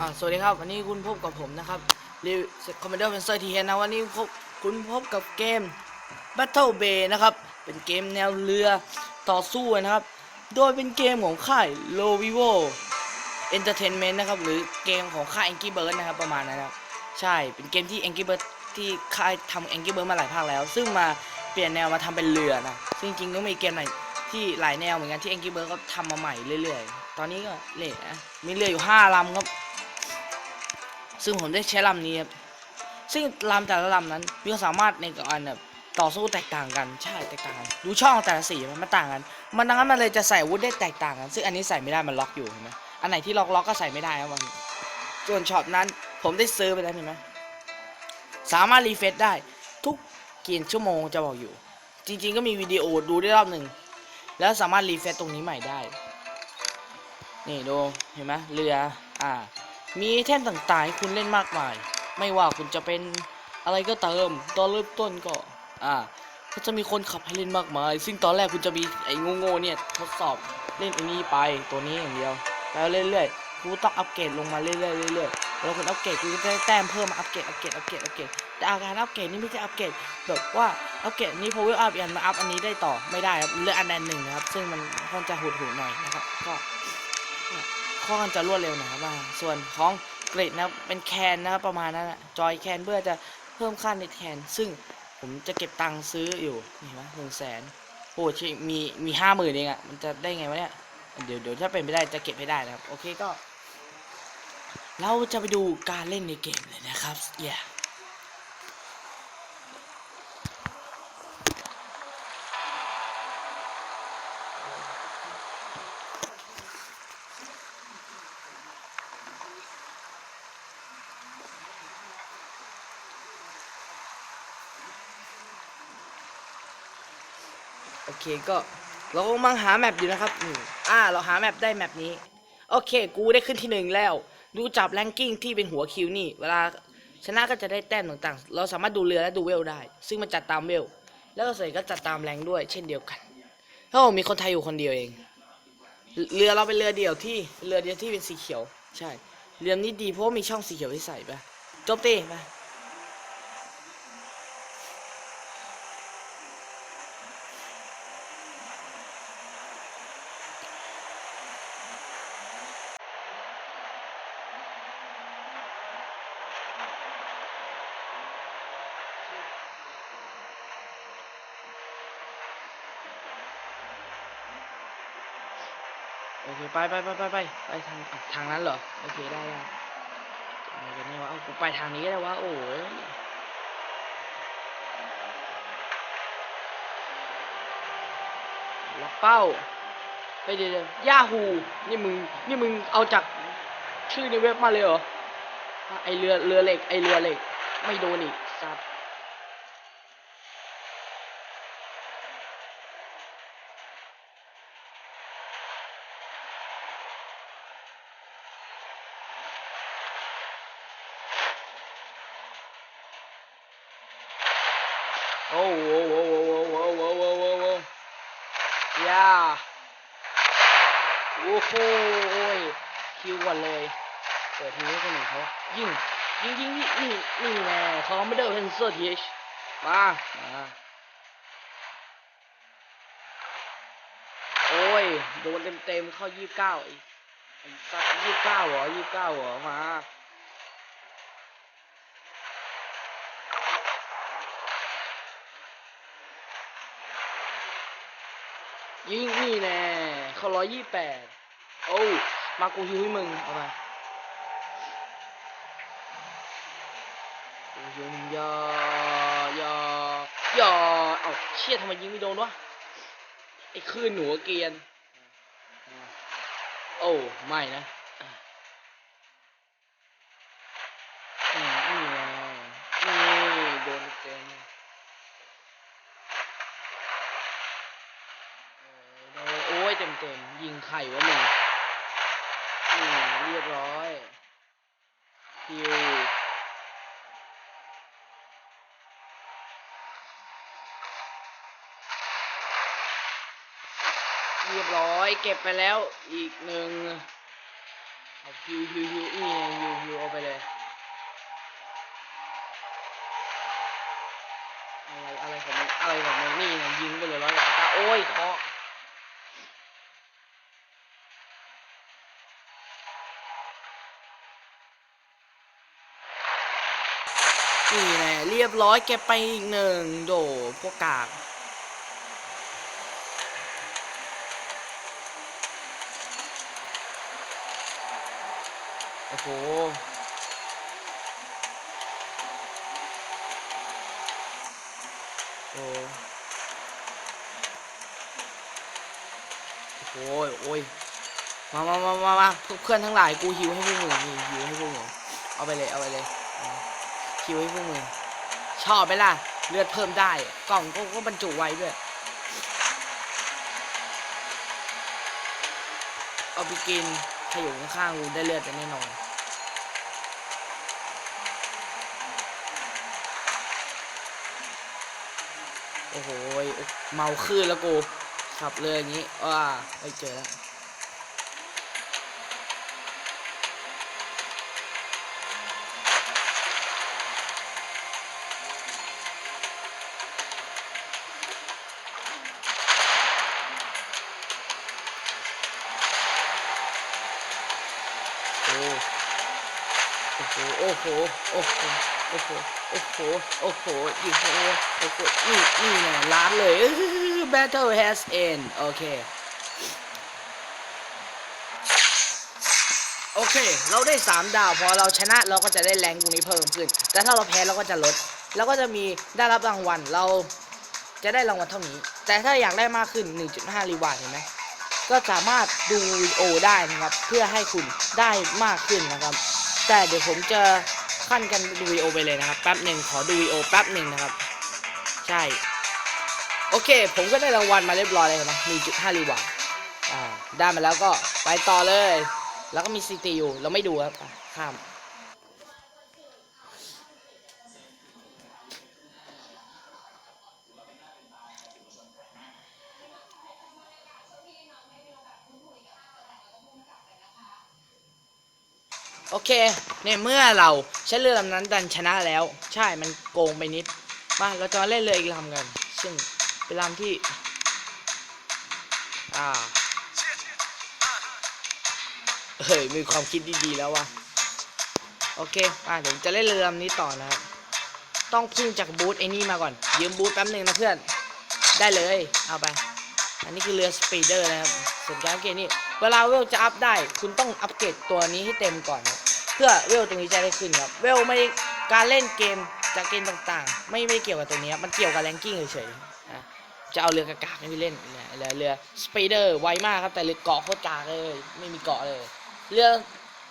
อ่าสวัสดีครับ วันนี้คุณพบกับผมนะครับรีวิวคอมเมดอร์เฟนเซอร์ทีเนะวันนี้พบคุณพบกับเกม Battle Bay นะครับ เป็นเกมแนวเรือต่อสู้นะครับ โดยเป็นเกมของค่าย l o v i v o Entertainment นะครับ หรือเกมของค่าย Angry Bird นะครับ ประมาณนั้นครับ ใช่ เป็นเกมที่ Angry Bird ที่ค่ายทำ Angry Bird มาหลายภาคแล้ว ซึ่งมาเปลี่ยนแนวมาทำเป็นเรือนะ ซึ่งจริงๆก็มีเกมไหนที่หลายแนวเหมือนกันที่ Angry Bird ก็ทำมาใหม่เรื่อยๆ ตอนนี้ก็เละมีเรืออยู่ 5ลำครับ ซึ่งผมได้ใช้ลำนี้ครับซึ่งลำแต่ละลำนั้นมีความสามารถในการแบบต่อสู้แตกต่างกันใช่แตกต่างกันดูช่องแต่ละสีมันไมันต่างกัน มันดังนั้นมันเลยจะใส่วุธได้แตกต่างกัน ซึ่งอันนี้ใส่ไม่ได้มันล็อกอยู่เห็นไหมอันไหนที่ล็อกล็อกก็ใส่ไม่ได้ครับมันส่วนช็อตนั้นผมได้ซื้อไปแล้วเห็นไหมสามารถรีเฟซได้ทุกกี่ชั่วโมงจะบอกอยู่ จริง ๆ ก็มีวิดีโอดูได้รอบหนึ่งแล้วสามารถรีเฟซตรงนี้ใหม่ได้ นี่ดูเห็นไหมเรืออ่า มีไอเทมต่างๆให้คุณเล่นมากมาย ไม่ว่าคุณจะเป็นอะไรก็เติมตอนเริ่มต้นก็ อ่าก็จะมีคนขับให้เล่นมากมาย ซึ่งตอนแรกคุณจะมีไอ้โง่ๆเนี่ยทดสอบเล่นอันนี้ไปตัวนี้อย่างเดียวแล้วเรื่อยๆคุณต้องอัปเกรดลงมาเรื่อยๆเรื่อยๆแล้วคุณอัปเกรดคุณก็ได้แต้มเพิ่มมาอัปเกรดอัปเกรดอัปเกรดอัปเกรดแต่อาการอัปเกรดนี่ไม่ใช่อัปเกรดแบบว่าอัปเกรดนี้ power up อันมาอัพอันนี้ได้ต่อไม่ได้ครับเลืออันใดหนึ่งนะครับซึ่งมันค่อนจะหดหูหน่อยนะครับก็ ข้อกันจะรวดเร็วหน่อยครับว่าส่วนของเกรดนะเป็นแคนนะครับประมาณนั้นอะจอยแคนเพื่อจะเพิ่มค่าในแคนซึ่งผมจะเก็บตังค์ซื้ออยู่นี่เห็นไหมหนึ่งแสนโอ้ชิมีมีห้าหมื่นเองอะมันจะได้ไงวะเนี่ยเดี๋ยวเดี๋ยวถ้าเป็นไปได้จะเก็บให้ได้นะครับ โอเคก็ เราจะไปดูการเล่นในเกมเลยนะครับ yeah โอเคก็เรากำลังหาแมปอยู่นะครับอืมอ่า เราหาแมปได้แมปนี้ โอเค กูได้ขึ้นที่หนึ่งแล้ว ดูจับแรงกิ้งที่เป็นหัวคิวนี่ เวลาชนะก็จะได้แต้มต่างๆ เราสามารถดูเรือและดูเวลได้ ซึ่งมันจัดตามเวล แล้วก็ใส่ก็จัดตามแรงด้วย เช่นเดียวกันโอ้มีคนไทยอยู่คนเดียวเอง เรือเราเป็นเรือเดียวที่ เรือเดียวที่เป็นสีเขียว ใช่ เรือนี้ดีเพราะว่ามีช่องสีเขียวที่ใส่ไปจบตีไป อเคไปไปไปไปไปไปทางทางนั้นเหรอโอเคได้ได้อะไรกันเนี่ยวะเอากูไปทางนี้ก็ได้วะโอ้ยล็อกเป้าเฮ้ยเดี๋ยวยวยาฮูนี่มึงนี่มึงเอาจากชื่อในเว็บมาเลยเหรอไอเรือเรือเหล็กไอเรือเหล็ก ไม่โดนอีกสัตว์ โอ้โหโอ้โหโอ้โหโอ้โหโอ้โหโอ้โหยาโอ้โหโอ้ยคิวก่อนเลย เปิดทีให้คนหนึ่งเขา ยิงยิงยิงนี่นี่นี่แน่คอมไม่ได้เป็นเซอร์ทีชมามาโอ้ย โดนเต็มเต็มเข้ายี่สิบเก้าอ้ไอ้สัตว์ยี่สิบเก้าเหรอยี่สิบเก้าเหรอมายิงนี่แน่เขาร้อยยี่แปดโอ้ มากูฮิวให้มึง เอาไปกูฮิวมึงยอยอยาเอาเชี่ยทำไมยิงไม่โดนวะไอ้คลื่นหนูเกียน โอ้ไม่นะอืมนี่ไงนี่โเรียบร้อย เก็บไปแล้วอีกหนึ่งเอาฮิวฮิวฮิวนี่ฮิวฮิวเอาไปเลยอะไรอะไรของมึงอะไรของมึงนี่ไงยิงไปเลยร้อยหลายตาโอ้ยเคาะนี่ไงเรียบร้อยเก็บไปอีกหนึ่งโดพวกกาก โอ้โหโอ้โหโอ้ยมามามามามาเพื่อนทั้งหลายกูหิวให้พวกมึงนี่หิวให้พวกมึงเอาไปเลยเอาไปเลยหิวให้พวกมึงชอบไหมล่ะเลือดเพิ่มได้กล่องก็ก็บรรจุไว้ด้วยเอาไปกิน ถ้าอยู่ข้างๆกูได้เลือดจะแน่นอนโอ้โหเมาขึ้นแล้วกูขับเลยอย่างนี้ว้าไม่เจอแล้วโอ้ โอ้โห โอ้โห โอ้โห โอ้โห โอ้โห โอ้โหยิงโอ้โหโอ้โหนี่นี่ไงล้านเลย Battle has end โอเค โอเค เราได้ 3 ดาว พอเราชนะเราก็จะได้แรงตรงนี้เพิ่มขึ้น แต่ถ้าเราแพ้เราก็จะลด แล้วก็จะมีได้รับรางวัล เราจะได้รางวัลเท่านี้ แต่ถ้าอยากได้มากขึ้น 1.5 รีวาร์ดเห็นไหมก็สามารถดูวิดีโอได้นะครับ เพื่อให้คุณได้มากขึ้นนะครับ แต่เดี๋ยวผมจะขั้นกันดูวีโอไปเลยนะครับแป๊บหนึ่งขอดูวีโอแป๊บหนึ่งนะครับ ใช่ โอเค ผมก็ได้รางวัลมาเรียบร้อยเลยนะ1.5รีวาร์ดอ่าได้มาแล้วก็ไปต่อเลย แล้วก็มีซีตีอยู่เราไม่ดูครับข้าม เคเนี่ยเมื่อเราใช้เรือลำนั้นดันชนะแล้ว ใช่มันโกงไปนิด มาเราจะมาเล่นเรืออีกลำกัน ซึ่งเป็นลำที่ อ่าเฮ้ยมีความคิดดีๆแล้ววะโอเคอ่าเดี๋ยวจะเล่นเรือลำนี้ต่อนะครับต้องพึ่งจากบูธไอ้นี่มาก่อน ยืมบูธแป๊บหนึ่งนะเพื่อน ได้เลย เอาไป อันนี้คือเรือสปีดเดอร์นะครับส่วนการอัปเกรดนี่เวลาเวลจะอัพได้ คุณต้องอัปเกรดตัวนี้ให้เต็มก่อนนะ เพื่อเวลตรงนี้จะได้ขึ้นครับ เวลไม่การเล่นเกมจากเกมต่างๆ ไม่ไม่เกี่ยวกับตัวนี้ครับมันเกี่ยวกับแรงกิ้งเฉยๆนะจะเอาเรือกากๆให้พี่เล่นเนี่ยเรือเรือสปีเดอร์ไวมากครับแต่เรือเกาะโคตรกากเลยไม่มีเกาะเลยเรือ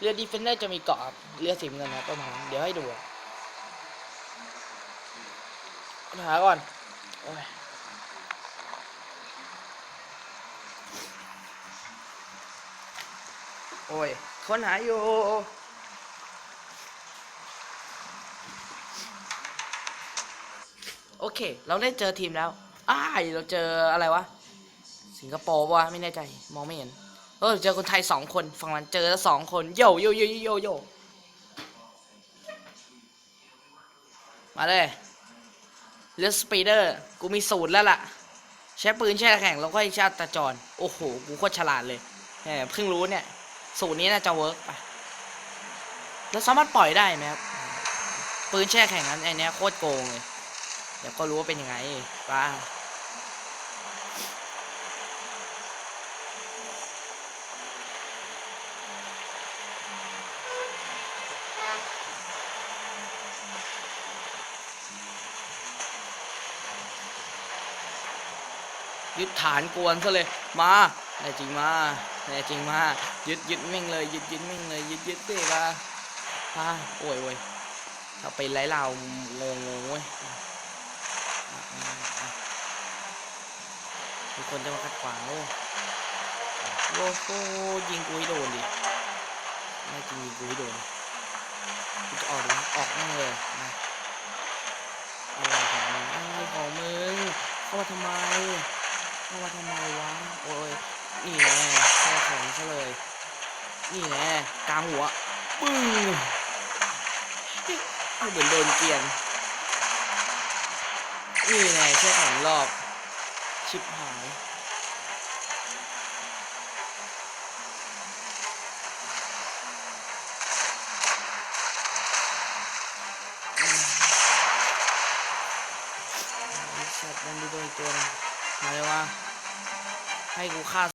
เรือดีเฟนเดอร์จะมีเกาะเรือสีเงินนะประมาณนั้นเดี๋ยวให้ดูอะหาก่อนโอ้ยโอ้ยค้นหาอยู่ โอเค เราได้เจอทีมแล้วอ้ายเราเจออะไรวะ สิงคโปร์วะไม่แน่ใจ มองไม่เห็น เออ เจอคนไทยสองคน ฝั่งนั้นเจอแล้วสองคน โยโยโยโยโยมาเลยเรือสปีเดอร์ กูมีสูตรแล้วล่ะ ใช้ปืนแช่แข็งแล้วก็ให้ชาติตะจร โอ้โห กูโคตรฉลาดเลยแหมเพิ่งรู้เนี่ย สูตรนี้น่าจะเวิร์กไป แล้วสามารถปล่อยได้ไหมครับ ปืนแช่แข็งนั้นไอเนี้ยโคตรโกงเลย เดี๋ยวก็รู้ว่าเป็นยังไงป้ายึดฐานกวนซะเลย มาแน่จริงมาแน่จริงมา ยึดยึดแม่งเลย ยึดยึดแม่งเลย ยึดยึดดิมาอ่าโอ้ยโอ้ยถ้าไปไล่เรางงงเว้ยอะอะอะมี คนจะมาขัดขวางเลโอ้โหยิงกูให้โดนดิ ไม่จริงยิงกูให้โดนกูจะออกดิออกแม่งเลยนะอะไรของมึงอะไรของมึงเข้ามาทำไมเข้ามาทำไมวะ โอ้ย นี่ไงเข้าของซะเลย นี่แหละกลางหัว ปึ้งเหมือนโดนเกียนนี่ไงแค่สองรอบ ชิบหาย ไอ้สัตว์มันดูโดนตัวนึงมาเลยวะให้กูฆ่า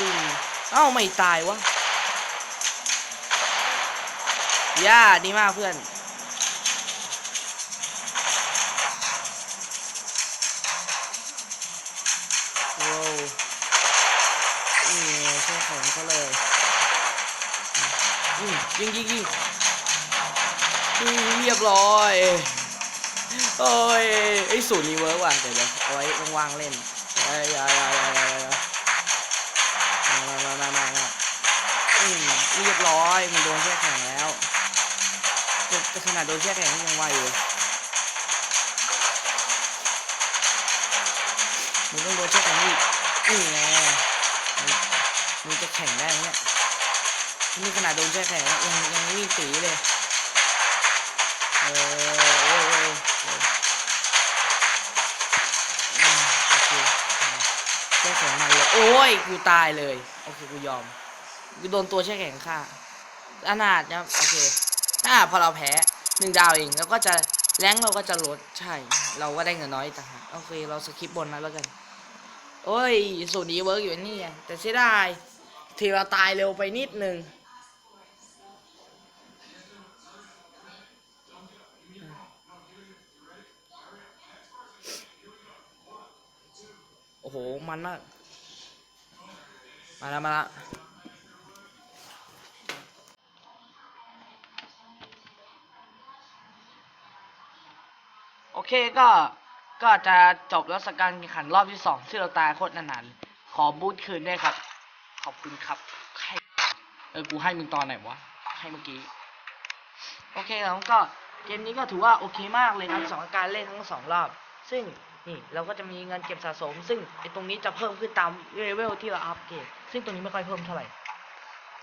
ดึงเอ้าไม่ตายวะย่าดีมากเพื่อนว้าวนี่ใช่ของเขาเลยยิงยิงยิงเรียบร้อยโอ้ยไอ้สูตรนี้เวิร์กว่ะเดี๋ยวเดี๋ยวเอาไว้ว่างๆเล่นเอ้ยอย่าอ เรียบร้อยมันโดนแช่แข็งแล้วแต่แต่ขนาดโดนแช่แข็งยังไหวอยู่มึงต้องโดนแช่แข็งอีกนี่ไงมึงมึงจะแข่งได้เนี่ยนี่ขนาดโดนแช่แข็งยังยังวิ่งตีเลยเออโอ้ยโอ้ยโอ้ยอืมโอเคอืมแช่แข็งมาเลยโอ้ยกูตายเลยโอเคกูยอม โดนตัวแช่แข็งฆ่าอนาถนะครับโอเคถ้าพอเราแพ้หนึ่งดาวเองแล้วก็จะแรงเราก็จะลดใช่ เราก็ได้เงินน้อยต่างหากโอเค เราสคิปบนนั้นแล้วกัน โอ้ยสูตรนี้เวิร์กอยู่นี่ไงแต่เสียดายทีเราตายเร็วไปนิดนึงโอ้โห มันมาก มาแล้ว มาแล้ว โอเคก็ก็จะจบแล้วสการแข่งขันรอบที่สองที่เราตายโคตรนานๆขอบูทคืนด้วยครับ ขอบคุณครับให้เออกูให้มึงตอนไหนวะให้เมื่อกี้โอเคแล้วก็เกมนี้ก็ถือว่าโอเคมากเลยครับสองการเล่นทั้งสองรอบ ซึ่งนี่เราก็จะมีเงินเก็บสะสม ซึ่งไอ้ตรงนี้จะเพิ่มขึ้นตามเลเวลที่เราอัพเกรดซึ่งตรงนี้ไม่ค่อยเพิ่มเท่าไหร่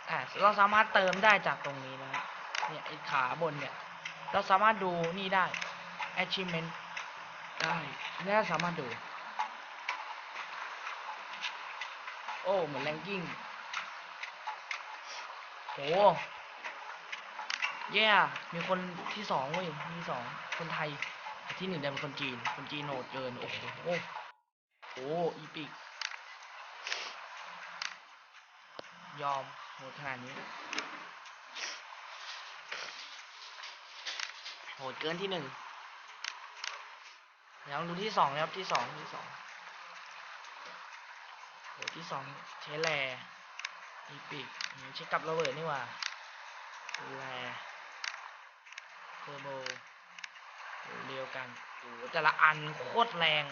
อ่าเราสามารถเติมได้จากตรงนี้นะฮะเนี่ยไอ้ขาบนเนี่ย เราสามารถดูนี่ได้ achievement ได้เนี่สามารถดู โอ้ เหมือนแรงกิ้งโหเย่มีคนที่สองเว้ยที่สองคนไทย ที่หนึ่งเนี่ยเป็นคนจีน คนจีนโหดเกิน โอ้โห โอ้อีปิก ยอมโหดขนาดนี้ โหดเกินที่หนึ่ง เดี๋ยวดูที่สองนะครับที่สองที่สองโหที่สองใช้แลอีปิกใช้กับระเบิดนี่ว่าแลเทอร์โบเดียวกันโอ้โหแต่ละอันโคตรแรง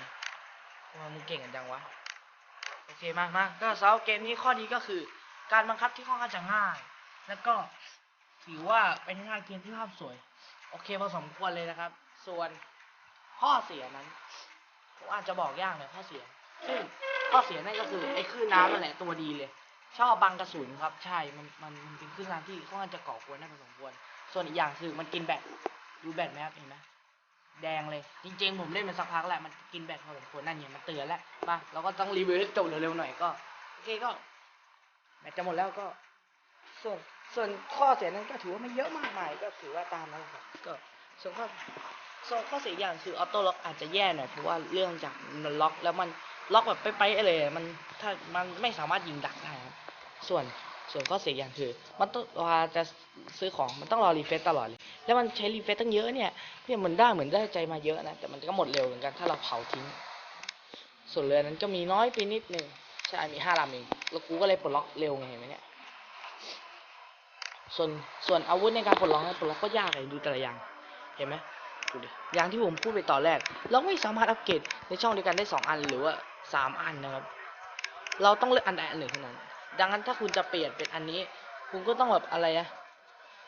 ทำไมมึงเก่งกันจังวะ โอเคมามาก็สำหรับเกมนี้ข้อดีก็คือ การบังคับที่ค่อนข้างจะง่าย แล้วก็ถือว่าเป็นงานเกมที่ภาพสวย โอเคพอสมควรเลยนะครับ ส่วน ข้อเสียนั้นผมอาจจะบอกยากหน่อยข้อเสีย ซึ่งข้อเสียนั่นก็คือไอ้คลื่นน้ำนั่นแหละตัวดีเลย ชอบบังกระสุนครับ ใช่ มัน มันมันเป็นคลื่นน้ำที่ค่อนข้างจะก่อกวนได้พอสมควร ส่วนอีกอย่างคือมันกินแบต ดูแบตไหมครับเห็นไหมแดงเลย จริง ๆ ผมเล่นมาสักพักแล้วมันกินแบตพอสมควรนั่นเนี่ยมันเตือนแล้วมาเราก็ต้องรีวิวให้จบเร็วๆหน่อยก็ โอเคก็แบตจะหมดแล้วก็ ส่วน ส่วนข้อเสียนั้นก็ถือว่าไม่เยอะมากมาย ก็ถือว่าตามนั้นครับ ก็ ส่วนข้อ ส่ข้อเสียอย่างคือออโต้ล็อกอาจจะแย่หน่อยเพราะว่าเรื่องจากมันล็อกแล้วมันล็อกแบบไปๆเลย มันถ้ามันไม่สามารถยิงดักได้ครับ ส่วนส่วนข้อเสียอย่างคือ มันต้องเวลาจะซื้อของมันต้องรอรีเฟซตลอดเลย แล้วมันใช้รีเฟซตั้งเยอะเนี่ยเนี่ยมันได้เหมือนได้ใจมาเยอะนะ แต่มันก็หมดเร็วเหมือนกันถ้าเราเผาทิ้ง ส่วนเรือนั้นก็มีน้อยไปนิดนึงใช่มีห้าลำเองแล้วกูก็เลยปลดล็อกเร็วไงเห็นไหมเนี่ยส่วนส่วนอาวุธในการปลดล็อกปลดล็อกก็ยากเลยดูแต่ละอย่างเห็นไหม ดูดิอย่างที่ผมพูดไปตอนแรก เราไม่สามารถอัปเกรดในช่องเดียวกันได้สองอันหรือว่าสามอันนะครับ เราต้องเลือกอันใดอันหนึ่งเท่านั้น ดังนั้นถ้าคุณจะเปลี่ยนเป็นอันนี้ คุณก็ต้องแบบอะไรอะ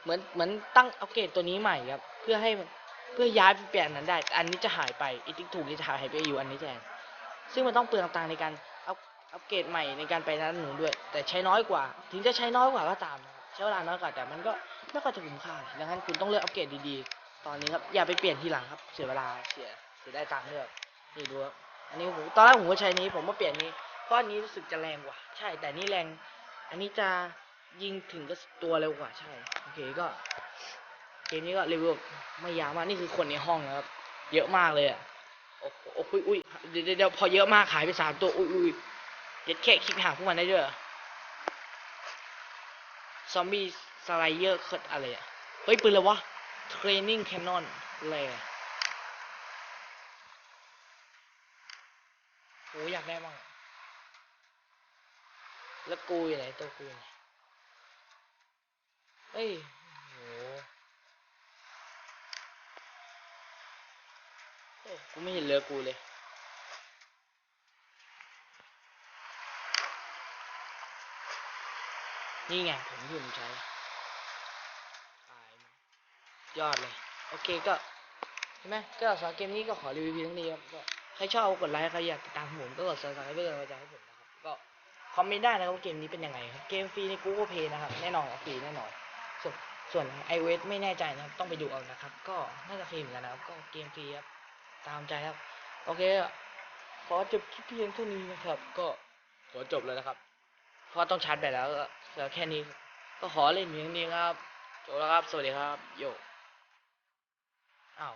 เหมือนเหมือนตั้งอัปเกรดตัวนี้ใหม่ครับ เพื่อให้เพื่อย้ายไปเปลี่ยนนั้นได้ อันนี้จะหายไปอีทิกถูกนี่จะหายไปอยู่อันนี้แทนซึ่งมันต้องเปลืองตังในการอัพอัปเกรดใหม่ในการไปนั้นหนูด้วย แต่ใช้น้อยกว่า ถึงจะใช้น้อยกว่าก็ตาม ใช้เวลาน้อยกว่าแต่มันก็ไม่ค่อยจะคุ้มค่าดังนั้นคุณต้องเลือกอัปเกรดดีๆ ตอนนี้ครับ อย่าไปเปลี่ยนทีหลังครับ เสียเวลาเสียเสียได้ตังค์เลือกนี่ดูครับอันนี้ผมตอนแรกผมก็ใช้นี้ ผมก็เปลี่ยนนี้เพราะอันนี้รู้สึกจะแรงกว่า ใช่ แต่นี่แรง อันนี้จะยิงถึงกับตัวเร็วกว่าใช่โอเคก็เกมนี้ก็รีวิวไม่ยาวมากนี่คือคนในห้องนะครับ เยอะมากเลยอะโอ้โหโอ้โหอุ้ยเดี๋ยวเดี๋ยวพอเยอะมากขายไปสามตัวอุ้ยอุ้ยเด็ดแค่คลิกหาพวกมันได้ด้วยซอมบี้สไลเยอร์เคิร์ดอะไรอะ เฮ้ยปืนอะไรวะ เทรนนิ่งแคนนอนอะไรอะโหอยากได้บ้าง แล้วกูอยู่ไหนตัวกูอยู่ไหนเฮ้ยโหโอ้กูไม่เห็นเรือกูเลยนี่ไงผมที่ผมใช้ ยอดเลย โอเคก็ใช่ไหมก็สำหรับเกมนี้ก็ขอรีวิวเพียงเท่านี้ครับก็ใครชอบกดไลค์ใครอยากติดตามผมก็กดซับสไครป์เพื่อเป็นกำลังใจให้ผมนะครับก็คอมเมนต์ได้นะครับเกมนี้เป็นยังไงครับเกมฟรีใน Google Play นะครับแน่นอนฟรีแน่นอนส่วนส่วน iOS ไม่แน่ใจนะครับต้องไปดูเอานะครับ ก็น่าจะฟรีเหมือนกันนะครับก็เกมฟรีครับตามใจครับ โอเคก็ขอจบคลิปเพียงเท่านี้นะครับ ก็ขอจบเลยนะครับเพราะต้องชาร์จแบตแล้วก็เหลือแค่นี้ก็ขอเล่นเพียงนี้ครับจบแล้วครับ สวัสดีครับ โย อ้าว